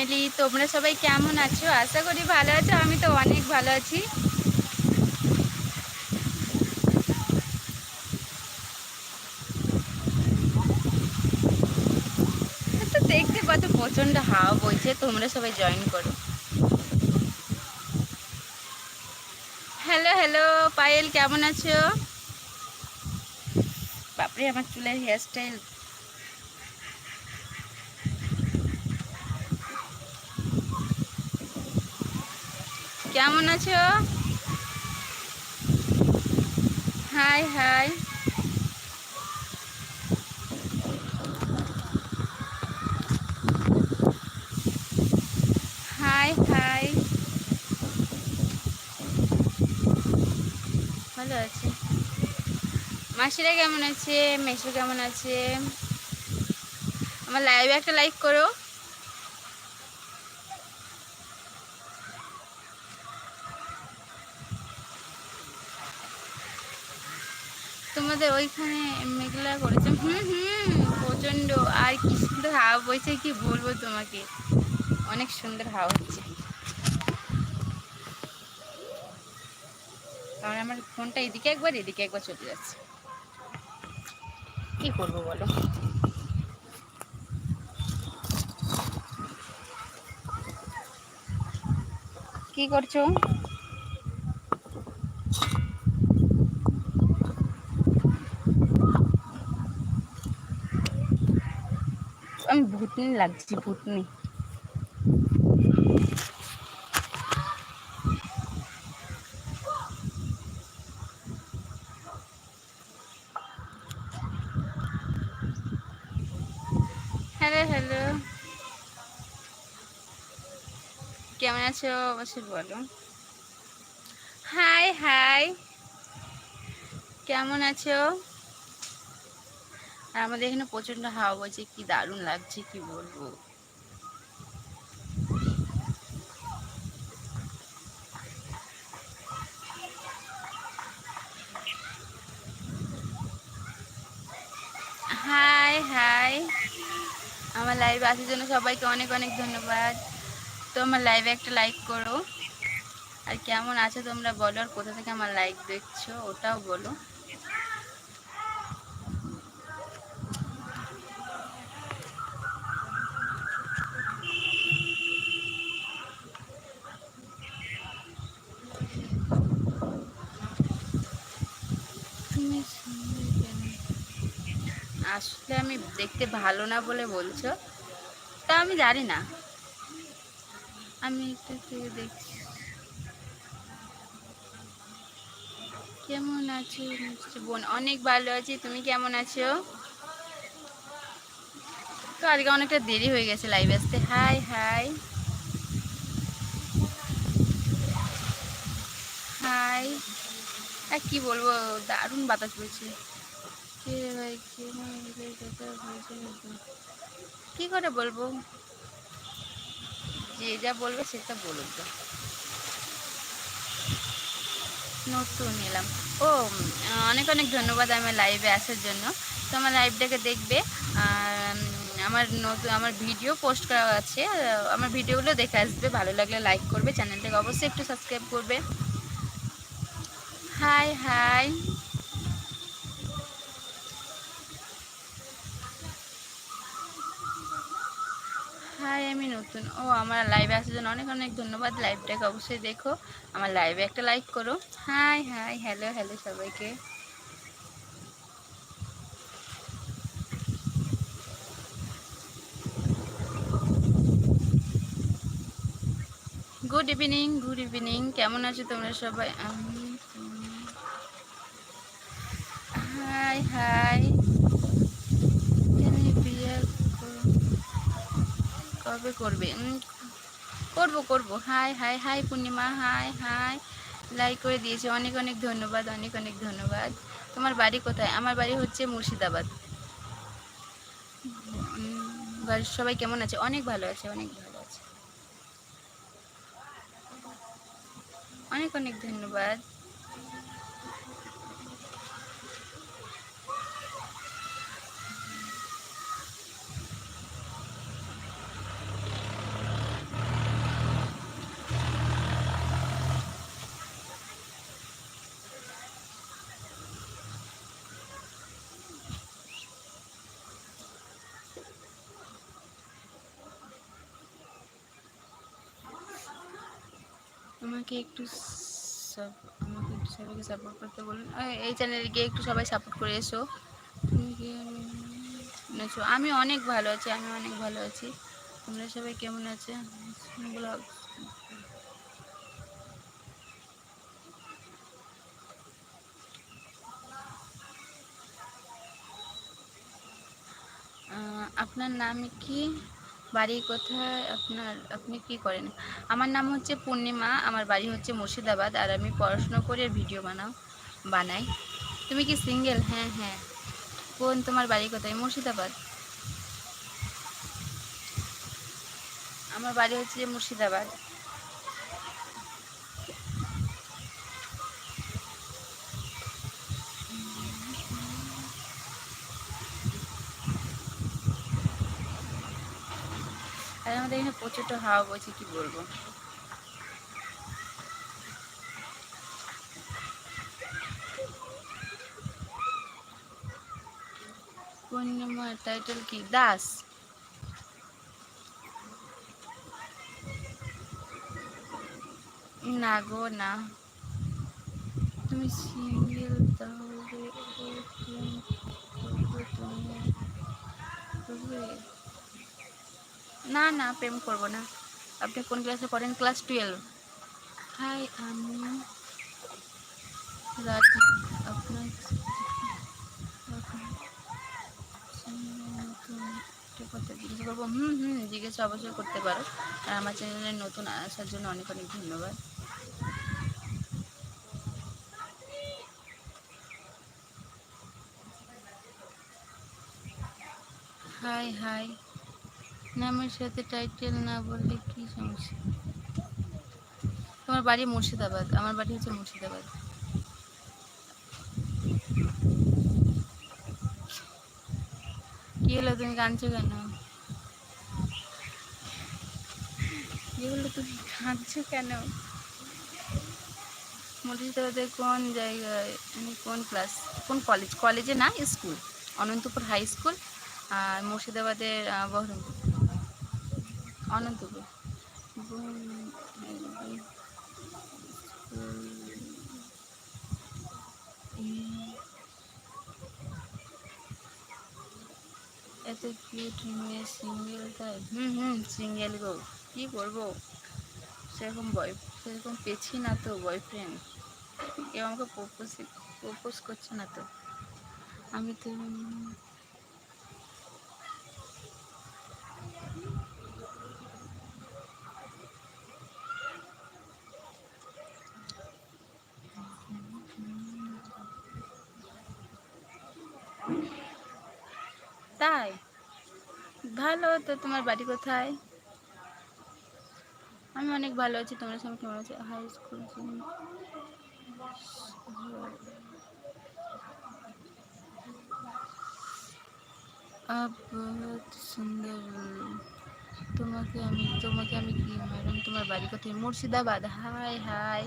Family তোমরা সবাই কেমন আছো? আশা করি ভালো আছো, আমি তো অনেক ভালো আছি। দেখতে কত প্রচণ্ড হাওয়া বইছে, তোমরা সবাই জয়েন করো। হ্যালো হ্যালো পায়েল, কেমন আছো? বাপরে, আমার চুলের হেয়ারস্টাইল কেমন আছো? Hi hi. Hi hi. ভালো আছে। মাসিরা কেমন আছে? মেসো কেমন আছে? আমার লাইভে একটা লাইক করো। তোমাদের ওইখানে মেঘলা করেছে। হুম হুম প্রচণ্ড আর কি সুন্দর হাওয়া বইছে, কি বলব তোমাকে? অনেক সুন্দর হাওয়া হচ্ছে। কারণ আমার ফোনটা এদিকে একবার এদিকে একবার চলে যাচ্ছে। কি করব বলো? কি করছ? ভুতনি লাগছি ভুতনি হ্যালো হ্যালো। কেমন আছো অবশ্যই বলো। Hi hi. কেমন আছো? আর আমাদের এখানে প্রচণ্ড হাওয়া বইছে, কি দারুণ লাগছে, কি বলব? Hi hi. আমার লাইভে আসার জন্য সবাইকে অনেক অনেক ধন্যবাদ। তো আমার লাইভে একটা লাইক করো। আর কেমন আছো তোমরা বলো, আর কোথা থেকে আমার লাইক দেখছ, ওটাও বলো তুমি সুন্দর কেন? আমি দেখতে ভালো না বলে বলছো, তা আমি জানি না। আমি একটু থেকে দেখছি। কেমন আছো বোন? অনেক ভালো আছি, তুমি কেমন আছো? তো আজকে অনেকটা দেরি হয়ে গেছে লাইভে আসতে। হাই হাই হাই আর কি বলব, দারুণ বাতাস বলছে? কি করে বলব? যে যা বলবে সেটা বলুক। নতুন এলাম। ও অনেক অনেক ধন্যবাদ আমার লাইভে আসার জন্য। তো আমার লাইভটাকে দেখবে। আমার নতুন আমার ভিডিও পোস্ট করা আছে। আমার ভিডিওগুলো দেখে আসবে। ভালো লাগলে লাইক করবে। চ্যানেলটাকে অবশ্যই একটু সাবস্ক্রাইব করবে। হাই হাই হাই, আমি নতুন। ও, আমার লাইভে আসার জন্য অনেক অনেক ধন্যবাদ। লাইভটাকে অবশ্যই দেখো। আমার লাইভে একটা লাইক করো। হাই হাই হ্যালো হ্যালো সবাইকে। গুড ইভিনিং গুড ইভিনিং কেমন আছো তোমরা সবাই? আমি হাই হাই তুমি বিয়ে করো কবে করবে? করব করব। Hi hi hi, Purnima. Hi hi. Like করে দিয়েছে। অনেক অনেক ধন্যবাদ, অনেক অনেক ধন্যবাদ। তোমার বাড়ি কোথায়? আমার বাড়ি হচ্ছে মুর্শিদাবাদ। বাড়ির সবাই কেমন আছে? অনেক ভালো আছে, অনেক ভালো আছে। অনেক অনেক ধন্যবাদ। আমাকে একটু আমাকে একটু সবাইকে সাপোর্ট করতে বলুন। এই- চ্যানেলে গিয়ে একটু সবাই সাপোর্ট করে এসো। আমি অনেক ভালো আছি, আমি অনেক ভালো আছি। তোমরা সবাই কেমন আছে? ব্লগ আপনার নাম কি? বাড়ি কোথায়? আপনার, আপনি কি করেন? আমার নাম হচ্ছে পূর্ণিমা, আমার বাড়ি হচ্ছে মুর্শিদাবাদ, আর আমি পড়াশুনো করে ভিডিও বানাও, বানাই। তুমি কি সিঙ্গেল? হ্যাঁ হ্যাঁ। কোন তোমার বাড়ি কোথায়? মুর্শিদাবাদ। আমার বাড়ি হচ্ছে মুর্শিদাবাদ আর আমাদের এখানে প্রচুরটা হাওয়া বইছে কি বলব পূর্ণিমা টাইটেল কি দাস না গো না তুমি সিঙ্গেল তাহলে তুমি? না না, প্রেম করব না। আপনি কোন ক্লাসে পড়েন? ক্লাস টুয়েলভ হাই আমি রাজি। আপনার জিজ্ঞেস করব? হুম হুম, জিজ্ঞেস অবশ্যই করতে পারো। আর আমার চ্যানেলে নতুন আসার জন্য অনেক অনেক ধন্যবাদ। হাই হাই নামের সাথে টাইটেল না বললে কি সমস্যা? তোমার বাড়ি মুর্শিদাবাদ, আমার বাড়ি হচ্ছে মুর্শিদাবাদ। কি হলো, তুমি কাঁদছো কেন? কি হলো, তুমি কাঁদছো কেন? মুর্শিদাবাদের কোন জায়গায় মানে কোন ক্লাস কোন কলেজ কলেজে না স্কুল অনন্তপুর হাই স্কুল আর মুর্শিদাবাদের বহরমপুর। উম, এত কিউট মেয়ে সিঙ্গেল তাই? হুম হুম সিঙ্গেল গো। কী করব সেরকম বয় সেরকম পেছি না তো বয়ফ্রেন্ড কেউ আমাকে প্রপোজ প্রপোজ করছে না তো। আমি তো তাই? ভালো তো, তোমার বাড়ি কোথায়? আমি অনেক ভালো আছি, তোমার সঙ্গে কেমন আছে? হাই স্কুল আপ বহুত সুন্দর। তোমাকে আমি তোমাকে আমি কি ম্যাডাম তোমার বাড়ি কোথায়? Murshidabad. Hi hi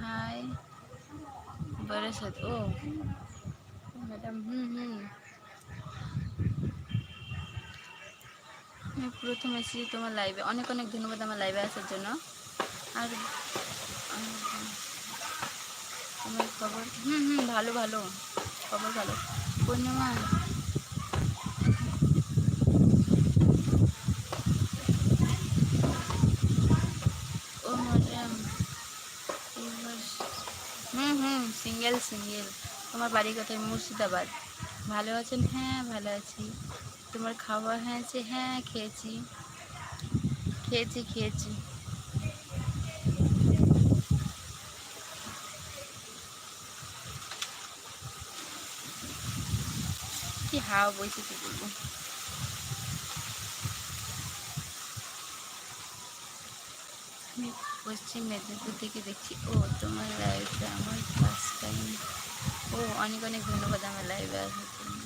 hi Barasat ও। ম্যাডাম, হুম হুম। আমি প্রথম এসেছি তোমার লাইভে অনেক অনেক ধন্যবাদ আমার লাইভে আসার জন্য। আর তোমার খবর হুম হুম, ভালো ভালো। খবর ভালো। পূর্ণিমা। হুম হুম সিঙ্গেল সিঙ্গেল তোমার বাড়ি কোথায় মুর্শিদাবাদ। ভালো আছেন? হ্যাঁ ভালো আছি। তোমার খাওয়া হয়েছে? হ্যাঁ খেয়েছি। খেয়েছি খেয়েছি। কি হাওয়া বইছে কি বলব? পশ্চিম মেদিনীপুর থেকে দেখছি। ও, তোমার লাইভটা আমার ফার্স্ট টাইম ও, অনেক অনেক ধন্যবাদ আমার লাইভে আসার জন্য।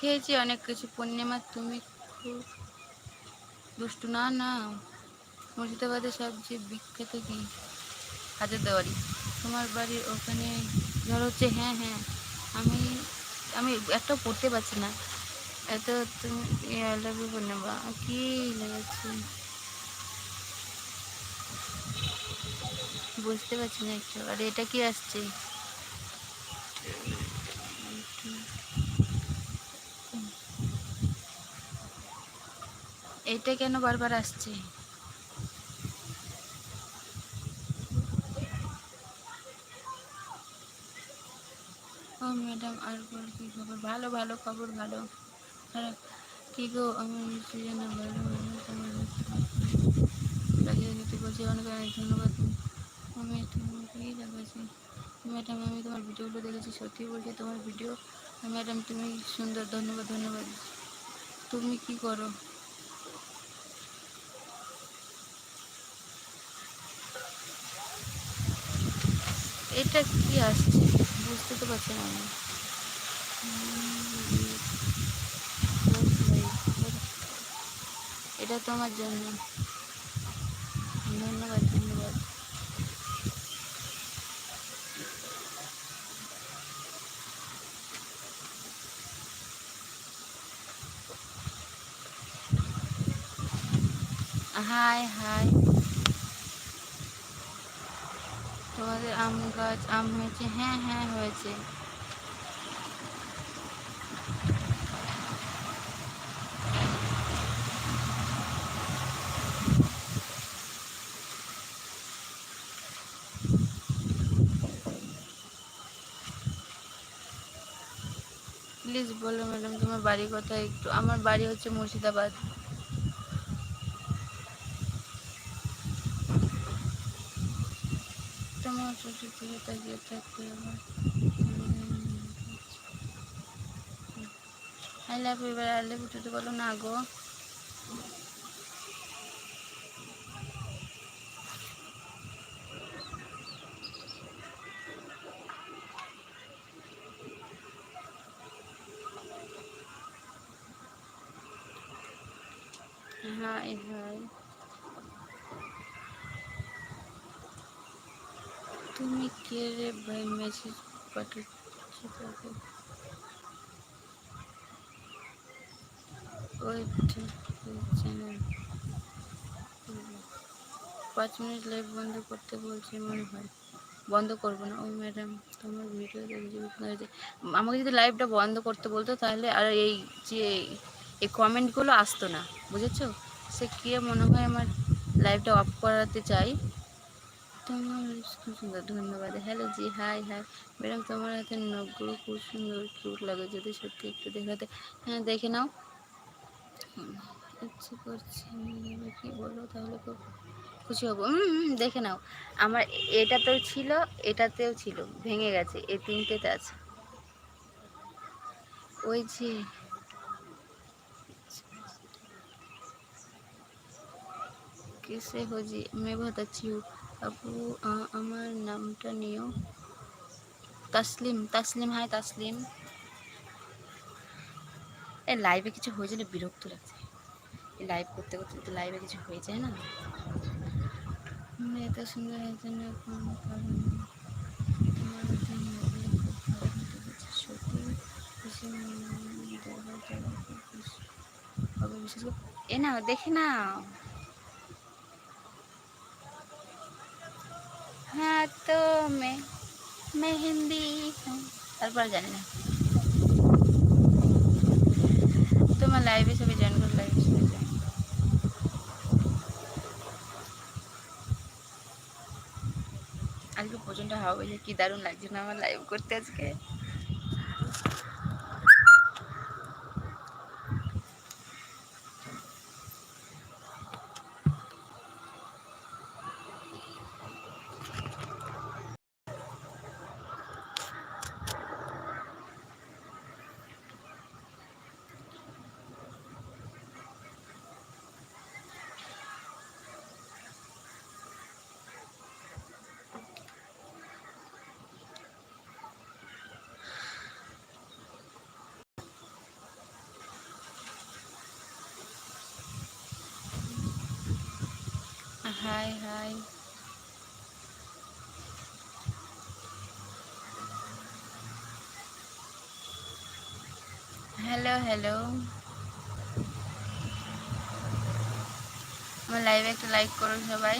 খেয়েছি অনেক কিছু। পূর্ণিমা, তুমি খুব দুষ্টু। না না। মুর্শিদাবাদের সবচেয়ে বিখ্যাত কি? হাজারদুয়ারি তোমার বাড়ির ওখানে ঝড় হচ্ছে হ্যাঁ হ্যাঁ। আমি আমি একটাও পড়তে পারছি না। এত তুমি ইউ নেবা কি লেগেছে? বুঝতে পারছি না একটু। আর, এটা কি আসছে? এটা কেন বারবার আসছে? ও ম্যাডাম, আর বল কি খবর? ভালো ভালো খবর, ভালো। কি গো, আমি নিশ্চয়ই না ভালো বলছি, অনেক অনেক ধন্যবাদ। আমি তোমাকেই লাগাচ্ছি ম্যাডাম, আমি তোমার ভিডিওগুলো দেখেছি, সত্যি বলছি, তোমার ভিডিও। ম্যাডাম, তুমি সুন্দর, ধন্যবাদ ধন্যবাদ। তুমি কি করো? এটা কি আসছে? বুঝতে তো পারছি না আমি। এটা তোমার জন্য। ধন্যবাদ ধন্যবাদ। হাই হাই তোমাদের আম গাছ আম হয়েছে হ্যাঁ হ্যাঁ হয়েছে। প্লিজ বলো ম্যাডাম তোমার বাড়ি কোথায়? একটু, আমার বাড়ি হচ্ছে মুর্শিদাবাদ। তোমার দিকে তাকিয়ে থাকতে আমার আই লাভ এবার আই লাভ ইউ বলো না গো। হাই হাই তুমি কে রে? ভাই মেসেজ পাঠাচ্ছি তাকে। ওই চ্যানেল পাঁচ মিনিট লাইভ বন্ধ করতে বলছে মনে হয়। বন্ধ করব না। ও ম্যাডাম তোমার ভিডিও দেখে আমাকে যদি লাইভটা বন্ধ করতে বলতো তাহলে আর এই যে, এই কমেন্টগুলো আসতো না। বুঝেছ? সে কে মনে হয় আমার লাইভটা অফ করাতে চাই। তোমার খুব সুন্দর, ধন্যবাদ। হ্যালো জি হাই হাই ম্যাডাম তোমার হাতে নখগুলো খুব সুন্দর কিউট লাগে যদি সত্যি একটু দেখাতে। হ্যাঁ দেখে নাও। ইচ্ছে করছে কি বলব? তাহলে খুব খুশি হব। দেখে নাও। আমার এটাতেও ছিল এটাতেও ছিল, ভেঙে গেছে, এই তিনটেতে আছে। ওই যে কিসে हो जी मैं बहुत अच्छी हूँ আপু আ- আমার নামটা নিও তাসলিম তাসলিম হাই তাসলিম এ লাইভে কিছু হয়ে গেলে বিরক্ত লাগছে এই লাইভ করতে করতে তো লাইভে কিছু হয়ে যায় না আমি এত সুন্দর হয়েছে না কোন কারণে তোমার মধ্যে নকলে খুব हाँ तो मैं मेहंदी हूँ তারপর জানি না তোমার লাইভে সবাই জয়েন করো লাইভে সবাই join করো। আজকে প্রচণ্ড হাওয়া বইছে কি দারুণ লাগছে না আমার লাইভ করতে আজকে হাই হাই। Hello hello. আমার লাইভে একটা লাইক করুন সবাই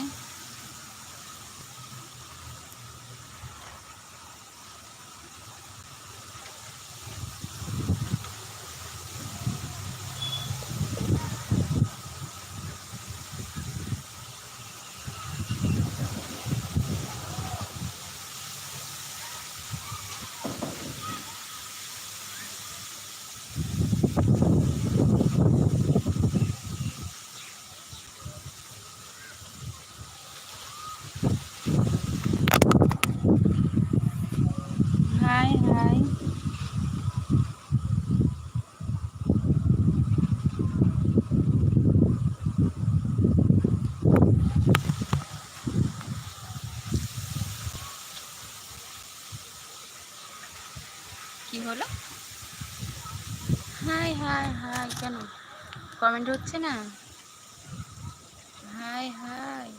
হাই হাই কি হলো হাই হাই হাই কেন কমেন্ট হচ্ছে না hi hi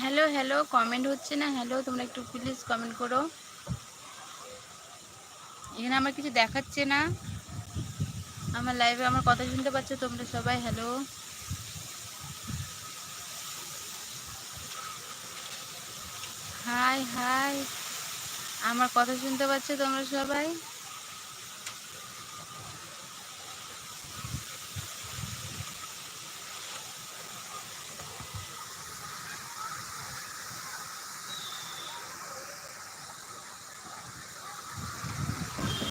hello hello comment হচ্ছে না? হ্যালো, তোমরা একটু প্লিজ কমেন্ট করো। এখানে আমার কিছু দেখাচ্ছে না। আমার লাইভে আমার কথা শুনতে পাচ্ছ তোমরা সবাই? হ্যালো। হাই হাই আমার কথা শুনতে পাচ্ছ তোমরা সবাই?